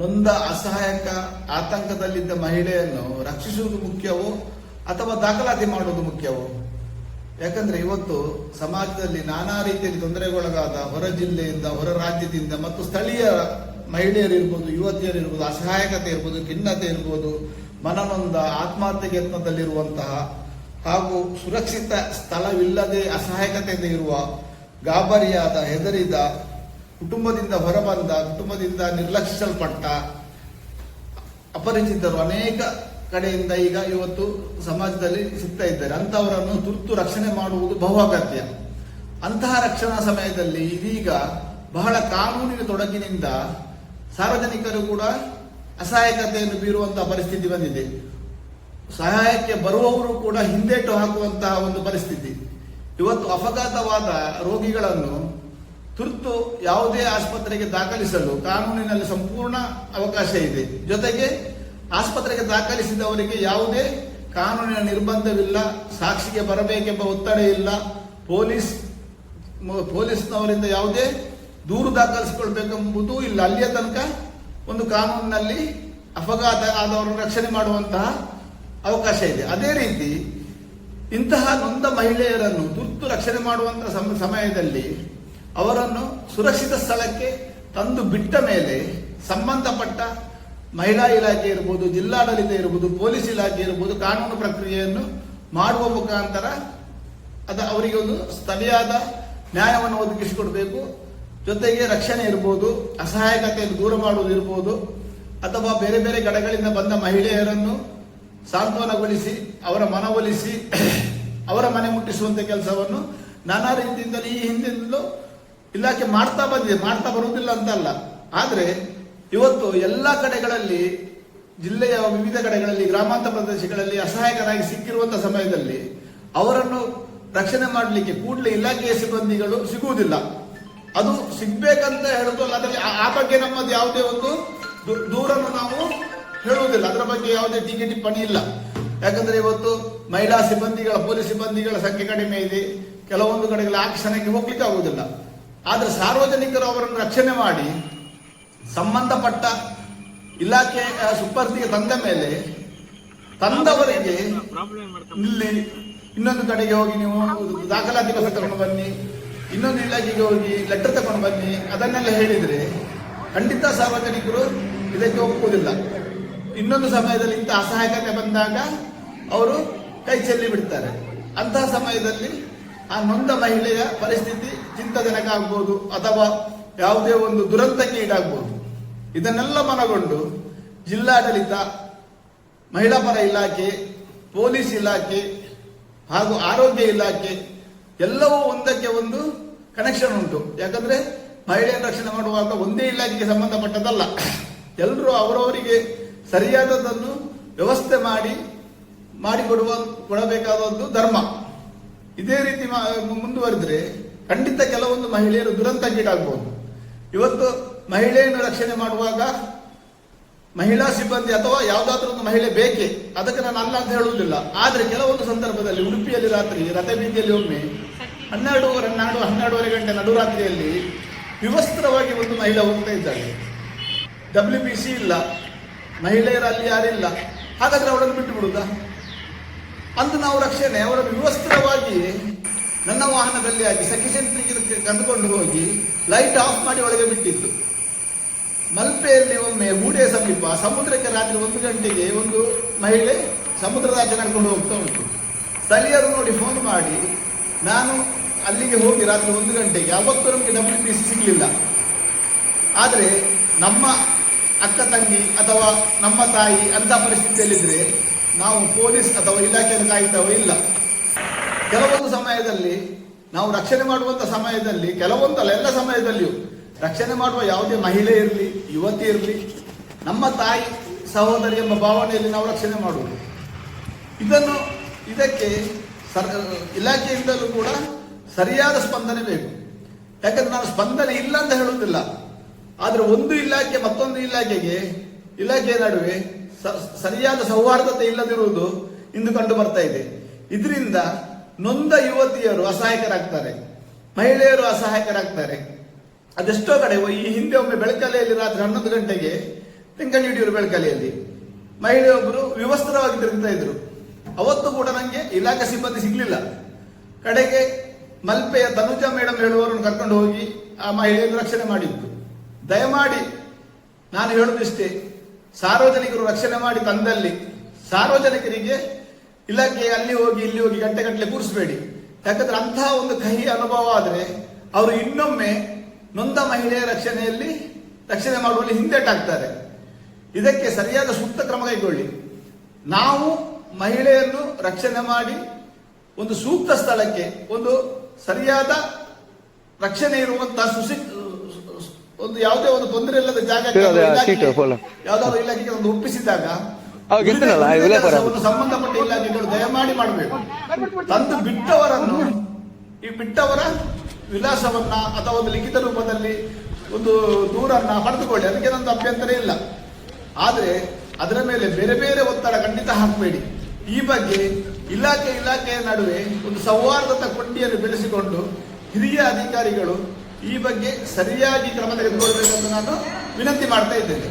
ನೊಂದ ಅಸಹಾಯಕ ಆತಂಕದಲ್ಲಿದ್ದ ಮಹಿಳೆಯನ್ನು ರಕ್ಷಿಸುವುದು ಮುಖ್ಯವೋ ಅಥವಾ ದಾಖಲಾತಿ ಮಾಡುವುದು ಮುಖ್ಯವೋ? ಯಾಕಂದ್ರೆ ಇವತ್ತು ಸಮಾಜದಲ್ಲಿ ನಾನಾ ರೀತಿಯಲ್ಲಿ ತೊಂದರೆಗೊಳಗಾದ ಹೊರ ಜಿಲ್ಲೆಯಿಂದ, ಹೊರ ರಾಜ್ಯದಿಂದ ಮತ್ತು ಸ್ಥಳೀಯ ಮಹಿಳೆಯರಿರ್ಬೋದು ಯುವತಿಯರಿರ್ಬೋದು ಅಸಹಾಯಕತೆ ಇರ್ಬೋದು, ಖಿನ್ನತೆ ಇರ್ಬೋದು, ಮನನೊಂದ ಆತ್ಮಹತ್ಯೆ ಯತ್ನದಲ್ಲಿರುವಂತಹ ಹಾಗೂ ಸುರಕ್ಷಿತ ಸ್ಥಳವಿಲ್ಲದೆ ಅಸಹಾಯಕತೆಯಿಂದ ಇರುವ ಗಾಬರಿಯಾದ, ಹೆದರಿದ ಕುಟುಂಬದಿಂದ ಹೊರಬಂದ, ಕುಟುಂಬದಿಂದ ನಿರ್ಲಕ್ಷಿಸಲ್ಪಟ್ಟ ಅಪರಿಚಿತರು ಅನೇಕ ಕಡೆಯಿಂದ ಈಗ ಇವತ್ತು ಸಮಾಜದಲ್ಲಿ ಸಿಗ್ತಾ ಇದ್ದಾರೆ. ಅಂತವರನ್ನು ತುರ್ತು ರಕ್ಷಣೆ ಮಾಡುವುದು ಬಹು ಅಗತ್ಯ. ಅಂತಹ ರಕ್ಷಣಾ ಸಮಯದಲ್ಲಿ ಇದೀಗ ಬಹಳ ಕಾನೂನಿನ ತೊಡಕಿನಿಂದ ಸಾರ್ವಜನಿಕರು ಕೂಡ ಅಸಹಾಯಕತೆಯನ್ನು ಬೀರುವಂತಹ ಪರಿಸ್ಥಿತಿ ಬಂದಿದೆ. ಸಹಾಯಕ್ಕೆ ಬರುವವರು ಕೂಡ ಹಿಂದೇಟು ಹಾಕುವಂತಹ ಒಂದು ಪರಿಸ್ಥಿತಿ. ಇವತ್ತು ಅಪಘಾತವಾದ ರೋಗಿಗಳನ್ನು ತುರ್ತು ಯಾವುದೇ ಆಸ್ಪತ್ರೆಗೆ ದಾಖಲಿಸಲು ಕಾನೂನಿನಲ್ಲಿ ಸಂಪೂರ್ಣ ಅವಕಾಶ ಇದೆ. ಜೊತೆಗೆ ಆಸ್ಪತ್ರೆಗೆ ದಾಖಲಿಸಿದವರಿಗೆ ಯಾವುದೇ ಕಾನೂನಿನ ನಿರ್ಬಂಧವಿಲ್ಲ, ಸಾಕ್ಷಿಗೆ ಬರಬೇಕೆಂಬ ಒತ್ತಡ ಇಲ್ಲ, ಪೊಲೀಸ್ ಪೊಲೀಸ್ನವರಿಂದ ಯಾವುದೇ ದೂರು ದಾಖಲಿಸಿಕೊಳ್ಬೇಕೆಂಬುದೂ ಇಲ್ಲ. ಅಲ್ಲಿಯ ತನಕ ಒಂದು ಕಾನೂನಿನಲ್ಲಿ ಅಪಘಾತ ಆದವರನ್ನು ರಕ್ಷಣೆ ಮಾಡುವಂತಹ ಅವಕಾಶ ಇದೆ. ಅದೇ ರೀತಿ ಇಂತಹ ನೊಂದ ಮಹಿಳೆಯರನ್ನು ತುರ್ತು ರಕ್ಷಣೆ ಮಾಡುವಂತಹ ಸಮ- ಸಮಯದಲ್ಲಿ ಅವರನ್ನು ಸುರಕ್ಷಿತ ಸ್ಥಳಕ್ಕೆ ತಂದು ಬಿಟ್ಟ ಮೇಲೆ ಸಂಬಂಧಪಟ್ಟ ಮಹಿಳಾ ಇಲಾಖೆ ಇರ್ಬೋದು, ಜಿಲ್ಲಾಡಳಿತ ಇರ್ಬೋದು, ಪೊಲೀಸ್ ಇಲಾಖೆ ಇರ್ಬೋದು ಕಾನೂನು ಪ್ರಕ್ರಿಯೆಯನ್ನು ಮಾಡುವ ಮುಖಾಂತರ ಅದು ಅವರಿಗೆ ಒಂದು ಸ್ಥಳೀಯಾದ ನ್ಯಾಯವನ್ನು ಒದಗಿಸಿಕೊಡಬೇಕು. ಜೊತೆಗೆ ರಕ್ಷಣೆ ಇರ್ಬೋದು, ಅಸಹಾಯಕತೆಯನ್ನು ದೂರ ಮಾಡುವುದು ಇರ್ಬೋದು, ಅಥವಾ ಬೇರೆ ಬೇರೆ ಕಡೆಗಳಿಂದ ಬಂದ ಮಹಿಳೆಯರನ್ನು ಸಾಂತ್ವನಗೊಳಿಸಿ, ಅವರ ಮನವೊಲಿಸಿ ಅವರ ಮನೆ ಮುಟ್ಟಿಸುವಂತ ಕೆಲಸವನ್ನು ನಾನಾ ರೀತಿಯಿಂದಲೂ ಈ ಹಿಂದಿನಿಂದಲೂ ಇಲಾಖೆ ಮಾಡ್ತಾ ಬಂದಿದೆ, ಮಾಡ್ತಾ ಬರುವುದಿಲ್ಲ ಅಂತಲ್ಲ. ಆದರೆ ಇವತ್ತು ಎಲ್ಲ ಕಡೆಗಳಲ್ಲಿ, ಜಿಲ್ಲೆಯ ವಿವಿಧ ಕಡೆಗಳಲ್ಲಿ, ಗ್ರಾಮಾಂತರ ಪ್ರದೇಶಗಳಲ್ಲಿ ಅಸಹಾಯಕರಾಗಿ ಸಿಕ್ಕಿರುವಂತಹ ಸಮಯದಲ್ಲಿ ಅವರನ್ನು ರಕ್ಷಣೆ ಮಾಡಲಿಕ್ಕೆ ಕೂಡಲೇ ಇಲಾಖೆಯ ಸಿಬ್ಬಂದಿಗಳು ಸಿಗುವುದಿಲ್ಲ. ಅದು ಸಿಗ್ಬೇಕಂತ ಹೇಳುದು ಅದರಲ್ಲಿ ಆ- ಬಗ್ಗೆ ನಮ್ಮದು ಯಾವುದೇ ಒಂದು ದೂರನ್ನು ನಾವು ಹೇಳುವುದಿಲ್ಲ. ಅದರ ಬಗ್ಗೆ ಯಾವುದೇ ಟೀಕೆ ಟಿಪ್ಪಣಿ ಇಲ್ಲ. ಯಾಕಂದ್ರೆ ಇವತ್ತು ಮಹಿಳಾ ಸಿಬ್ಬಂದಿಗಳ, ಪೊಲೀಸ್ ಸಿಬ್ಬಂದಿಗಳ ಸಂಖ್ಯೆ ಕಡಿಮೆ ಇದೆ. ಕೆಲವೊಂದು ಕಡೆಗಳಲ್ಲಿ ಆ ಕ್ಷಣಕ್ಕೆ ಹೋಗ್ಲಿಕ್ಕೆ ಆಗುವುದಿಲ್ಲ. ಆದ್ರೆ ಸಾರ್ವಜನಿಕರು ಅವರನ್ನು ರಕ್ಷಣೆ ಮಾಡಿ ಸಂಬಂಧಪಟ್ಟ ಇಲಾಖೆ ಸುಪರ್ದಿಗೆ ತಂದ ಮೇಲೆ ತಂದವರಿಗೆ ಇಲ್ಲಿ ಇನ್ನೊಂದು ಕಡೆಗೆ ಹೋಗಿ ನೀವು ದಾಖಲಾತಿ ಕೆಲಸ ತಗೊಂಡು ಬನ್ನಿ, ಇನ್ನೊಂದು ಇಲಾಖೆಗೆ ಹೋಗಿ ಲೆಟರ್ ತಗೊಂಡು ಬನ್ನಿ, ಅದನ್ನೆಲ್ಲ ಹೇಳಿದರೆ ಖಂಡಿತ ಸಾರ್ವಜನಿಕರು ಇದಕ್ಕೆ ಒಪ್ಪುವುದಿಲ್ಲ. ಇನ್ನೊಂದು ಸಮಯದಲ್ಲಿ ಇಂಥ ಅಸಹಾಯಕತೆ ಬಂದಾಗ ಅವರು ಕೈ ಚೆಲ್ಲಿ ಬಿಡ್ತಾರೆ. ಅಂತಹ ಸಮಯದಲ್ಲಿ ಆ ನೊಂದ ಮಹಿಳೆಯ ಪರಿಸ್ಥಿತಿ ಚಿಂತಾಜನಕ ಆಗ್ಬೋದು ಅಥವಾ ಯಾವುದೇ ಒಂದು ದುರಂತಕ್ಕೆ ಈಡಾಗ್ಬೋದು. ಇದನ್ನೆಲ್ಲ ಮನಗೊಂಡು ಜಿಲ್ಲಾಡಳಿತ, ಮಹಿಳಾ ಪರ ಇಲಾಖೆ, ಪೊಲೀಸ್ ಇಲಾಖೆ ಹಾಗೂ ಆರೋಗ್ಯ ಇಲಾಖೆ ಎಲ್ಲವೂ ಒಂದಕ್ಕೆ ಒಂದು ಕನೆಕ್ಷನ್ ಉಂಟು. ಯಾಕಂದ್ರೆ ಮಹಿಳೆಯನ್ನು ರಕ್ಷಣೆ ಮಾಡುವಾಗ ಒಂದೇ ಇಲಾಖೆಗೆ ಸಂಬಂಧಪಟ್ಟದಲ್ಲ ಎಲ್ಲರೂ ಅವರವರಿಗೆ ಸರಿಯಾದದನ್ನು ವ್ಯವಸ್ಥೆ ಮಾಡಿ, ಮಾಡಿಕೊಡುವ, ಕೊಡಬೇಕಾದದ್ದು ಧರ್ಮ. ಇದೇ ರೀತಿ ಮುಂದುವರೆದ್ರೆ ಖಂಡಿತ ಕೆಲವೊಂದು ಮಹಿಳೆಯರು ದುರಂತಕ್ಕೀಡಾಗಬಹುದು ಇವತ್ತು ಮಹಿಳೆಯನ್ನು ರಕ್ಷಣೆ ಮಾಡುವಾಗ ಮಹಿಳಾ ಸಿಬ್ಬಂದಿ ಅಥವಾ ಯಾವುದಾದ್ರೂ ಒಂದು ಮಹಿಳೆ ಬೇಕೆ, ಅದಕ್ಕೆ ನಾನು ಅಲ್ಲ ಅಂತ ಹೇಳುವುದಿಲ್ಲ. ಆದ್ರೆ ಕೆಲವೊಂದು ಸಂದರ್ಭದಲ್ಲಿ ಉಡುಪಿಯಲ್ಲಿ ರಾತ್ರಿ ರಥಬೀದಿಯಲ್ಲಿ ಒಮ್ಮೆ ಹನ್ನೆರಡು ಹನ್ನೆರಡು ಹನ್ನೆರಡೂವರೆ ಗಂಟೆ ನಡುರಾತ್ರಿಯಲ್ಲಿ ವಿವಸ್ತ್ರವಾಗಿ ಒಂದು ಮಹಿಳೆ ಹೋಗ್ತಾ ಇದ್ದಾಳೆ. ಡಬ್ಲ್ಯೂ ಬಿ ಸಿ ಇಲ್ಲ. ಮಹಿಳೆಯರು ಅಲ್ಲಿ ಯಾರಿಲ್ಲ. ಹಾಗಾದ್ರೆ ಅವಳನ್ನು ಬಿಟ್ಟು ಬಿಡುದಾ ಅಂದು ನಾವು ರಕ್ಷಣೆ, ಅವರನ್ನು ವಿವಸ್ತ್ರವಾಗಿ ನನ್ನ ವಾಹನದಲ್ಲಿ ಆಗಿ ಸೆಕೆಷನ್ ಸೆಂಟ್ರಿಗೆ ಕಂಡುಕೊಂಡು ಹೋಗಿ ಲೈಟ್ ಆಫ್ ಮಾಡಿ ಒಳಗೆ ಬಿಟ್ಟಿತ್ತು ಮಲ್ಪೆಯಲ್ಲಿ ಒಮ್ಮೆ ಮೂಡೆ ಸಮೀಪ ಸಮುದ್ರಕ್ಕೆ ರಾತ್ರಿ ಒಂದು ಗಂಟೆಗೆ ಒಂದು ಮಹಿಳೆ ಸಮುದ್ರದ ಆಚೆ ನಡ್ಕೊಂಡು ಹೋಗ್ತಾ ಉಂಟು. ಸ್ಥಳೀಯರು ನೋಡಿ ಫೋನ್ ಮಾಡಿ, ನಾನು ಅಲ್ಲಿಗೆ ಹೋಗಿ ರಾತ್ರಿ ಒಂದು ಗಂಟೆಗೆ ಅವತ್ತು ನಮಗೆ ಡಬ್ಲ್ಯೂ ಪಿ ಸಿ ಸಿಗಲಿಲ್ಲ. ಆದರೆ ನಮ್ಮ ಅಕ್ಕ ತಂಗಿ ಅಥವಾ ನಮ್ಮ ತಾಯಿ ಅಂತ ಪರಿಸ್ಥಿತಿಯಲ್ಲಿದ್ದರೆ ನಾವು ಪೊಲೀಸ್ ಅಥವಾ ಇಲಾಖೆಯನ್ನು ಕಾಯ್ತಾವೋ ಇಲ್ಲ. ಕೆಲವೊಂದು ಸಮಯದಲ್ಲಿ ನಾವು ರಕ್ಷಣೆ ಮಾಡುವಂತ ಸಮಯದಲ್ಲಿ ಕೆಲವೊಂದಲ್ಲ ಎಲ್ಲ ಸಮಯದಲ್ಲಿಯೂ ರಕ್ಷಣೆ ಮಾಡುವ ಯಾವುದೇ ಮಹಿಳೆ ಇರಲಿ, ಯುವತಿ ಇರಲಿ, ನಮ್ಮ ತಾಯಿ, ಸಹೋದರಿ ಎಂಬ ಭಾವನೆಯಲ್ಲಿ ನಾವು ರಕ್ಷಣೆ ಮಾಡುವುದು. ಇದನ್ನು, ಇದಕ್ಕೆ ಸರ್, ಇಲಾಖೆಯಿಂದಲೂ ಕೂಡ ಸರಿಯಾದ ಸ್ಪಂದನೆ ಬೇಕು. ಯಾಕಂದ್ರೆ ನಾನು ಸ್ಪಂದನೆ ಇಲ್ಲ ಅಂತ ಹೇಳುವುದಿಲ್ಲ. ಆದರೆ ಒಂದು ಇಲಾಖೆ, ಮತ್ತೊಂದು ಇಲಾಖೆಗೆ, ಇಲಾಖೆಯ ನಡುವೆ ಸರಿಯಾದ ಸೌಹಾರ್ದತೆ ಇಲ್ಲದಿರುವುದು ಇಂದು ಕಂಡು ಬರ್ತಾ ಇದೆ. ಇದರಿಂದ ನೊಂದ ಯುವತಿಯರು ಅಸಹಾಯಕರಾಗ್ತಾರೆ. ಮಹಿಳೆಯರು ಅಸಹಾಯಕರಾಗ್ತಾರೆ. ಅದೆಷ್ಟೋ ಕಡೆ ಈ ಹಿಂದೆ ಒಮ್ಮೆ ಬೆಳಕಲೆಯಲ್ಲಿ ರಾತ್ರಿ ಹನ್ನೊಂದು ಗಂಟೆಗೆ ತೆಂಕಣಿಡಿಯೂರು ಬೆಳಕಲೆಯಲ್ಲಿ. ಮಹಿಳೆಯೊಬ್ಬರು ವಿವಸ್ತ್ರವಾಗಿ ತಿರುಗ್ತಾ ಇದ್ರು. ಅವತ್ತು ಕೂಡ ನನಗೆ ಇಲಾಖೆ ಸಿಬ್ಬಂದಿ ಸಿಗ್ಲಿಲ್ಲ. ಕಡೆಗೆ ಮಲ್ಪೆಯ ತನುಜಾ ಮೇಡಮ್ ಹೇಳುವವರನ್ನು ಕರ್ಕೊಂಡು ಹೋಗಿ ಆ ಮಹಿಳೆಯನ್ನು ರಕ್ಷಣೆ ಮಾಡಿದ್ದು. ದಯಮಾಡಿ, ನಾನು ಹೇಳುದಿಷ್ಟೇ ಸಾರ್ವಜನಿಕರು ರಕ್ಷಣೆ ಮಾಡಿ ತಂದಲ್ಲಿ, ಸಾರ್ವಜನಿಕರಿಗೆ ಇಲಾಖೆ ಅಲ್ಲಿ ಹೋಗಿ ಇಲ್ಲಿ ಹೋಗಿ ಗಂಟೆ ಗಂಟೆ ಕೂರಿಸಬೇಡಿ. ಯಾಕಂದ್ರೆ ಅಂತಹ ಒಂದು ಕಹಿ ಅನುಭವ ಆದರೆ ಅವರು ಇನ್ನೊಮ್ಮೆ ನೊಂದ ಮಹಿಳೆಯ ರಕ್ಷಣೆಯಲ್ಲಿ ರಕ್ಷಣೆ ಮಾಡುವಲ್ಲಿ ಹಿಂದೆಟಾಗ್ತಾರೆ. ಇದಕ್ಕೆ ಸರಿಯಾದ ಸೂಕ್ತ ಕ್ರಮ ಕೈಗೊಳ್ಳಿ. ನಾವು ಮಹಿಳೆಯನ್ನು ರಕ್ಷಣೆ ಮಾಡಿ ಒಂದು ಸೂಕ್ತ ಸ್ಥಳಕ್ಕೆ ಒಂದು ಸರಿಯಾದ ರಕ್ಷಣೆ ಇರುವಂತಹ ಸುಸಿ ಒಂದು ಯಾವುದೇ ಒಂದು ತೊಂದರೆ ಇಲ್ಲದ ಜಾಗಕ್ಕೆ ಯಾವ್ದಾದ್ರು ಆ ಇಲಾಖೆಗೆ- ಯಾವುದಾದ್ರು ಇಲಾಖೆಗೆ ಒಂದು ಒಪ್ಪಿಸಿದಾಗ ಕೆಲಸವನ್ನು ಸಂಬಂಧಪಟ್ಟ ಇಲಾಖೆಗಳು ದಯಮಾಡಿ ಮಾಡಬೇಕು. ತಂದು ಬಿಟ್ಟವರನ್ನು, ಈ ಬಿಟ್ಟವರ ವಿಳಾಸವನ್ನ ಅಥವಾ ಒಂದು ಲಿಖಿತ ರೂಪದಲ್ಲಿ ಒಂದು ದೂರನ್ನ ಪಡೆದುಕೊಳ್ಳಿ. ಅದಕ್ಕೆ ನಂದು ಅಭ್ಯಂತರ ಇಲ್ಲ. ಆದ್ರೆ ಅದರ ಮೇಲೆ ಬೇರೆ ಬೇರೆ ಒತ್ತಡ ಖಂಡಿತ ಹಾಕಬೇಡಿ. ಈ ಬಗ್ಗೆ ಇಲಾಖೆ, ಇಲಾಖೆಯ ನಡುವೆ ಒಂದು ಸೌಹಾರ್ದತ ಕೊಂಡಿಯನ್ನು ಬೆಳೆಸಿಕೊಂಡು ಹಿರಿಯ ಅಧಿಕಾರಿಗಳು ಈ ಬಗ್ಗೆ ಸರಿಯಾಗಿ ಕ್ರಮ ತೆಗೆದುಕೊಳ್ಬೇಕಂತ ನಾನು ವಿನಂತಿ ಮಾಡ್ತಾ ಇದ್ದೇನೆ.